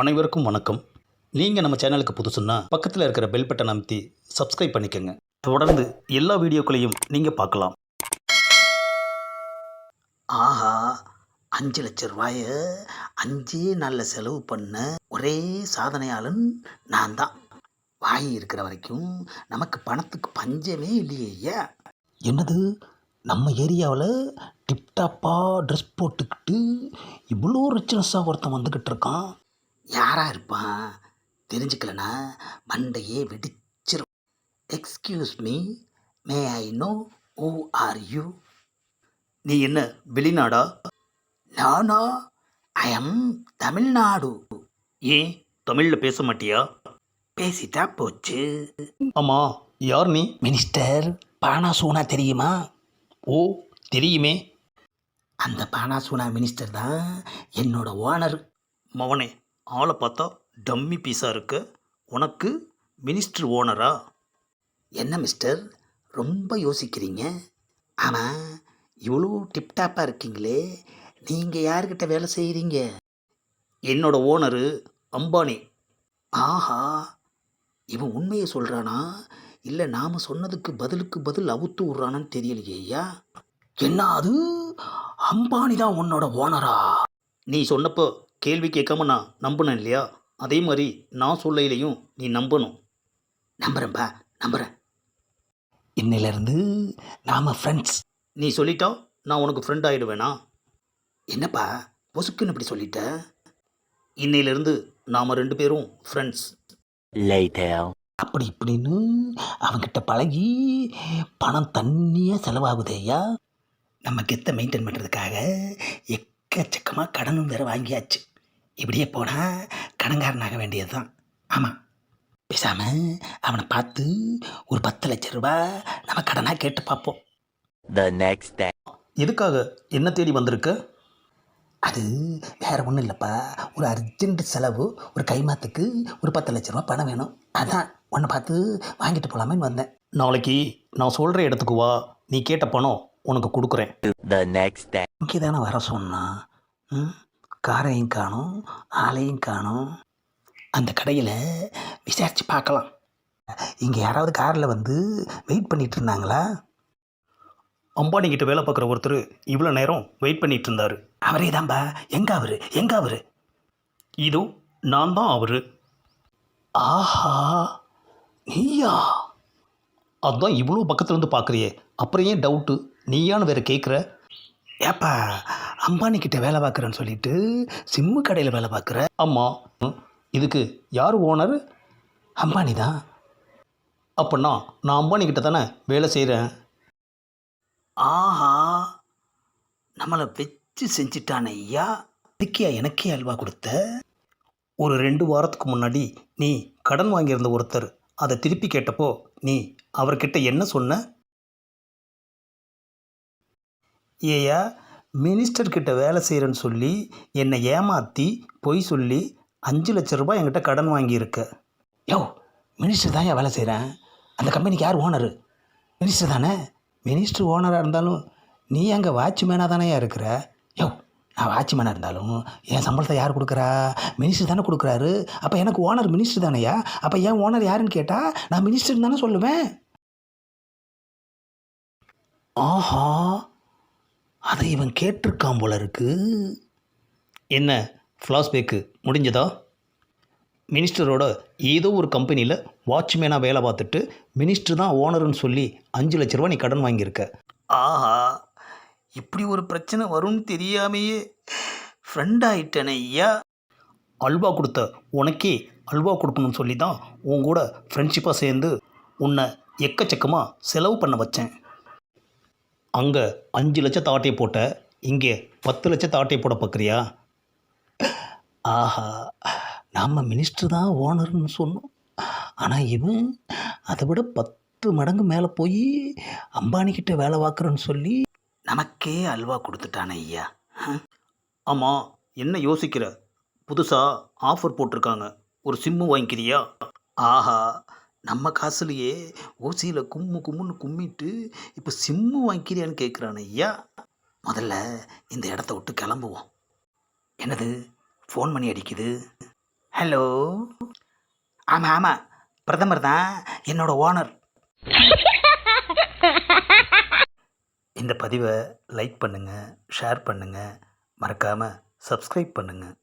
அனைவருக்கும் வணக்கம். நீங்கள் நம்ம சேனலுக்கு புதுசுன்னா பக்கத்தில் இருக்கிற பெல் பட்டன் அமைத்தி சப்ஸ்கிரைப் பண்ணிக்கோங்க. தொடர்ந்து எல்லா வீடியோக்களையும் நீங்கள் பார்க்கலாம். ஆஹா அஞ்சு லட்ச ரூபாய அஞ்சே நாளில் செலவு பண்ண ஒரே சாதனையாளன் நான் தான் வாய் இருக்கிற வரைக்கும் நமக்கு பணத்துக்கு பஞ்சமே இல்லையே ஐயா. என்னது? நம்ம ஏரியாவில் டிப்டாப்பாக ட்ரெஸ் போட்டுக்கிட்டு இவ்வளோ ரிச்சனஸாக ஒருத்தன் வந்துக்கிட்டு இருக்கான்? யாரா இருப்பான்? தெரிஞ்சுக்கலனா மண்டையே வெடிச்சிரும். Excuse me may I know who are you நீ என்ன வெளிநாடா? நானா ஐ எம் தமிழ்நாடு. ஏன் தமிழில் பேச மாட்டியா? பேசிட்டா போச்சு. ஆமாம் யார் நீ? மினிஸ்டர் பானாசூனா தெரியுமா? ஓ தெரியுமே. அந்த பானாசூனா மினிஸ்டர் தான் என்னோட ஓனர் மவனே ஆளை பார்த்தா டம்மி பீஸாக இருக்க. உனக்கு மினிஸ்டர் ஓனரா? என்ன மிஸ்டர்? ரொம்ப யோசிக்கிறீங்க? ஆனால் இவ்வளோ டிப்டாப்பாக இருக்கீங்களே. நீங்கள் யார்கிட்ட வேலை செய்கிறீங்க என்னோட ஓனரு அம்பானி. ஆஹா இவன் உண்மையை சொல்கிறானா இல்லை நாம் சொன்னதுக்கு பதிலுக்கு பதில் அவுத்து விட்றானான்னு தெரியலையே ஐயா. என்ன அது? அம்பானி தான் உன்னோட ஓனரா? நீ சொன்னப்போ கேள்வி கேட்காம நான் நம்பினேன் இல்லையா? அதே மாதிரி நான் சொல்லையிலையும் நீ நம்பணும். நம்புறேன்பா நம்புகிறேன் இன்னிலிருந்து நாம் ஃப்ரெண்ட்ஸ் நீ சொல்லிட்டா நான் உனக்கு ஃப்ரெண்ட் ஆகிடுவேனா என்னப்பா பொசுக்குன்னு இப்படி சொல்லிட்ட? இன்னையிலிருந்து நாம் ரெண்டு பேரும் ஃப்ரெண்ட்ஸ் அப்படி இப்படின்னு அவன்கிட்ட பழகி பணம் தண்ணியாக செலவாகுதேயா? நம்ம கெத்த மெயின்டைன் பண்ணுறதுக்காக எக்கச்சக்கமாக கடனும் வேற வாங்கியாச்சு. இப்படியே போனால் கடன்காரனாக வேண்டியது தான் ஆமாம் பேசாமல் அவனை பார்த்து ஒரு பத்து லட்ச ரூபாய் நம்ம கடனாக கேட்டு பார்ப்போம். The next day. எதுக்காக என்ன தேடி வந்திருக்க? அது வேற ஒன்றும் இல்லைப்பா. ஒரு அர்ஜென்ட் செலவு ஒரு கைமாத்துக்கு ஒரு பத்து லட்ச ரூபா பணம் வேணும். அதான் உன்னை பார்த்து வாங்கிட்டு போகலாமேன்னு வந்தேன். நாளைக்கு நான் சொல்கிற இடத்துக்கு வா. நீ கேட்ட பணம் உனக்கு கொடுக்குறேன். The next day. இங்கே தானே வர சொன்னான் ம்? காரையும் காணும் ஆளையும் காணும். அந்த கடையில் விசாரித்து பார்க்கலாம். இங்கே யாராவது காரில் வந்து வெயிட் பண்ணிட்டு இருந்தாங்களா? அம்பானி கிட்ட வேலை பார்க்குற ஒருத்தர் இவ்வளோ நேரம் வெயிட் பண்ணிட்டு இருந்தாரு. அவரே தான்பா எங்க அவரு? எங்க அவரு? இதோ நான் தான் அவரு. ஆஹா. நீயா? அதான் இவ்வளோ பக்கத்துல இருந்து பார்க்குறியே. அப்புறம் ஏன் டவுட்டு நீயான்னு வேற கேட்குற ஏப்பா அம்பானி கிட்ட வேலை பார்க்குறேன்னு சொல்லிட்டு சிம்மு கடையில் வேலை பார்க்குற? ஆமாம் இதுக்கு யார் ஓனர் அம்பானி தான். அப்போனா நான் அம்பானி கிட்ட தானே வேலை செய்கிறேன் ஆஹா நம்மளை வச்சு செஞ்சிட்டானே ஐயா. இதுக்கே எனக்கே அல்வா கொடுத்த? ஒரு ரெண்டு வாரத்துக்கு முன்னாடி நீ கடன் வாங்கியிருந்த ஒருத்தர் அதை திருப்பி கேட்டப்போ நீ அவர்கிட்ட என்ன சொன்ன? ஏயா மினிஸ்டர்கிட்ட வேலை செய்கிறேன்னு சொல்லி என்னை ஏமாற்றி பொய் சொல்லி அஞ்சு லட்ச ரூபாய் என்கிட்ட கடன் வாங்கியிருக்க. யோ மினிஸ்டர் தான் வேலை செய்கிறேன் அந்த கம்பெனிக்கு யார் ஓனரு மினிஸ்டர் தானே? மினிஸ்டர் ஓனராக இருந்தாலும் நீ அங்கே வாட்ச்மேனாக தானே இருக்கிற? யோ நான் வாட்ச்மேனாக இருந்தாலும் என் சம்பளத்தை யார் கொடுக்குறா? மினிஸ்டர் தானே கொடுக்குறாரு. அப்போ எனக்கு ஓனர் மினிஸ்டர் தானேயா அப்போ என் ஓனர் யாருன்னு கேட்டால் நான் மினிஸ்டர் தானே சொல்லுவேன். ஆஹா அதை இவன் கேட்டிருக்கான் போல இருக்கு. என்ன ஃப்ளாஷ்பேக்கு முடிஞ்சதா? மினிஸ்டரோட ஏதோ ஒரு கம்பெனியில் வாட்ச்மேனாக வேலை பார்த்துட்டு மினிஸ்டர் தான் ஓனர்னு சொல்லி அஞ்சு லட்ச ரூபா நீ கடன் வாங்கியிருக்க. ஆஹா இப்படி ஒரு பிரச்சனை வரும்னு தெரியாமையே. ஃப்ரெண்ட் ஆயிட்டனே ஐயா. அல்வா கொடுத்த உனக்கே அல்வா கொடுக்கணும்னு சொல்லி தான் உன் கூட ஃப்ரெண்ட்ஷிப்பாக சேர்ந்து உன்னை எக்கச்சக்கமாக செலவு பண்ண வச்சேன். அங்கே அஞ்சு லட்சத்தை ஆட்டையை போட்ட இங்கே பத்து லட்சத்தை ஆட்டையை போட பார்க்குறியா? ஆஹா நாம் மினிஸ்டர் தான் ஓனர்னு சொன்னோம். ஆனால் இவன் அதை விட பத்து மடங்கு மேலே போய் அம்பானிக்கிட்ட வேலை பார்க்குறேன்னு சொல்லி நமக்கே அல்வா கொடுத்துட்டானே ஐயா. ஆமாம் என்ன யோசிக்கிற? புதுசாக ஆஃபர் போட்டிருக்காங்க. ஒரு சிம்மு வாங்கிக்கிறியா? ஆஹா நம்ம காசுலேயே ஓசியில் கும்மு கும்முன்னு கும்மிட்டு இப்போ சிம்மு வாங்கிக்கிறியான்னு கேட்குறான் ஐயா. முதல்ல இந்த இடத்த விட்டு கிளம்புவோம். என்னது? ஃபோன் பண்ணி அடிக்குது. ஹலோ ஆமாம் ஆமாம் பிரதமர் தான் என்னோட ஓனர் இந்த பதிவை லைக் பண்ணுங்கள் ஷேர் பண்ணுங்கள் மறக்காமல் சப்ஸ்கிரைப் பண்ணுங்கள்